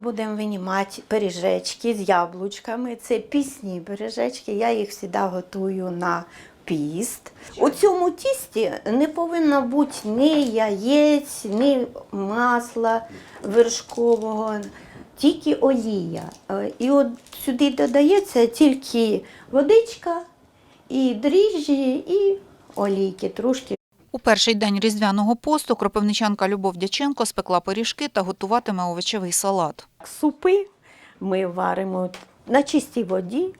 Будемо винімати пиріжечки з яблучками. Це пісні пиріжечки. Я їх завжди готую на піст. У цьому тісті не повинно бути ні яєць, ні масла вершкового, тільки олія. Е, І от сюди додається тільки водичка, і дріжджі, і олійки трошки. У перший день різдвяного посту кропивничанка Любов Дяченко спекла пиріжки та готуватиме овочевий салат. Супи ми варимо на чистій воді,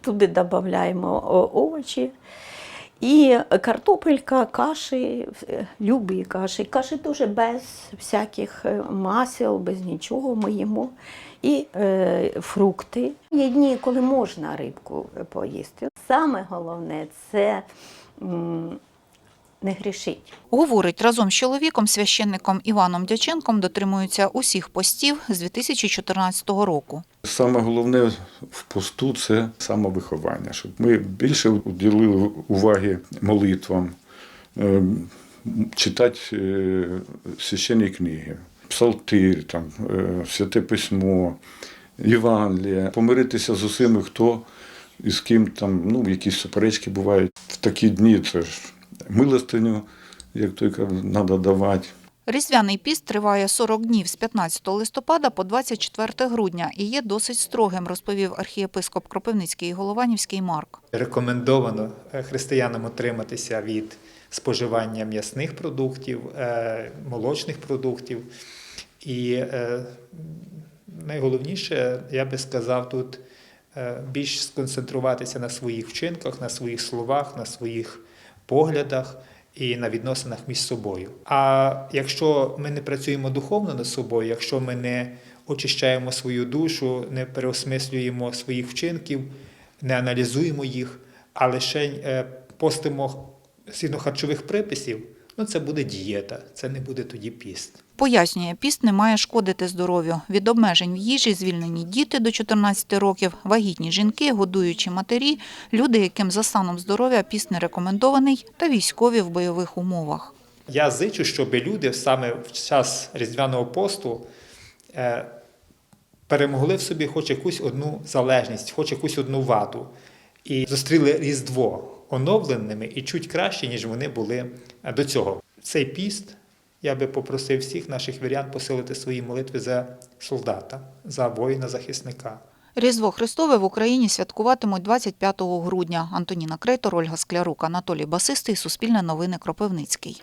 туди додаємо овочі. І картопелька, каші, е, любі каші. Каші дуже без всяких е, масел, без нічого ми їмо. І е, фрукти. Є дні, коли можна рибку поїсти. Саме головне це не грішить. Говорить, разом з чоловіком, священником Іваном Дяченком дотримуються усіх постів з 2014 року. Саме головне в посту це самовиховання, щоб ми більше уділили уваги молитвам, е, читати е, священні книги, псалтир, там, е, святе письмо, Євангелія, помиритися з усіми, хто і з ким там, ну, якісь суперечки бувають. В такі дні це ж милостиню, як той каже, треба давати. Різдвяний піст триває 40 днів з 15 листопада по 24 грудня і є досить строгим, розповів архієпископ Кропивницький і Голованівський Марк. Рекомендовано е, християнам утриматися від споживання м'ясних продуктів, е, молочних продуктів. І е, найголовніше, я би сказав, тут більш сконцентруватися на своїх вчинках, на своїх словах, на своїх поглядах і на відносинах між собою. А якщо ми не працюємо духовно над собою, якщо ми не очищаємо свою душу, не переосмислюємо своїх вчинків, не аналізуємо їх, а лише е, постимо згідно харчових приписів, ну це буде дієта, це не буде тоді піст. Пояснює, піст не має шкодити здоров'ю. Від обмежень в їжі звільнені діти до 14 років, вагітні жінки, годуючі матері, люди, яким за станом здоров'я піст не рекомендований, та військові в бойових умовах. Я зичу, щоб люди саме в час Різдвяного посту е, перемогли в собі хоч якусь одну залежність, хоч якусь одну ваду, і зустріли Різдво оновленими і чуть краще, ніж вони були е, до цього. Цей піст я би попросив всіх наших вірян посилити свої молитви за солдата, за воїна-захисника. Різдво Христове в Україні святкуватимуть 25 грудня. Антоніна Крейтор, Ольга Склярук, Анатолій Басистий, Суспільне новини Кропивницький.